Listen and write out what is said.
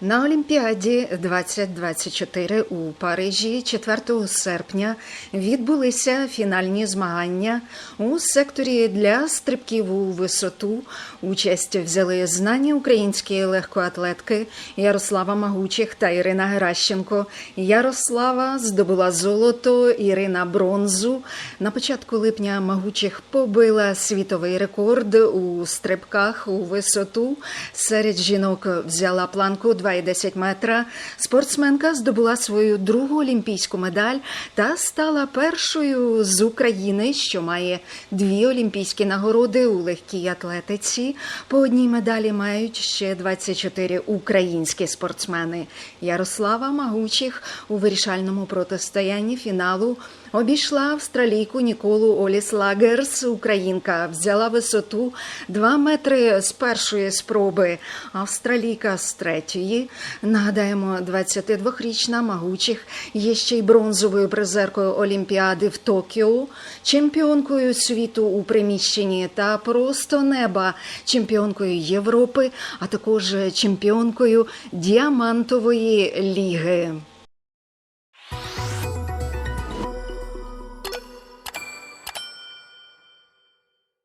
На Олімпіаді 2024 у Парижі 4 серпня відбулися фінальні змагання у секторі для стрибків у висоту. Участь взяли знані українські легкоатлетки Ярослава Магучих та Ірина Геращенко. Ярослава здобула золото, Ірина бронзу. На початку липня Магучих побила світовий рекорд у стрибках у висоту. Серед жінок взяла планку 2,10 метра. Спортсменка здобула свою другу олімпійську медаль та стала першою з України, що має дві олімпійські нагороди у легкій атлетиці. По одній медалі мають ще 24 українські спортсмени. Ярослава Магучих у вирішальному протистоянні фіналу обійшла австралійку Ніколу Оліс Лагерс. Українка взяла висоту 2 метри з першої спроби. Австралійка з третьої. Нагадаємо, 22-річна Магучих є ще й бронзовою призеркою Олімпіади в Токіо, чемпіонкою світу у приміщенні та просто неба, чемпіонкою Європи, а також чемпіонкою діамантової ліги.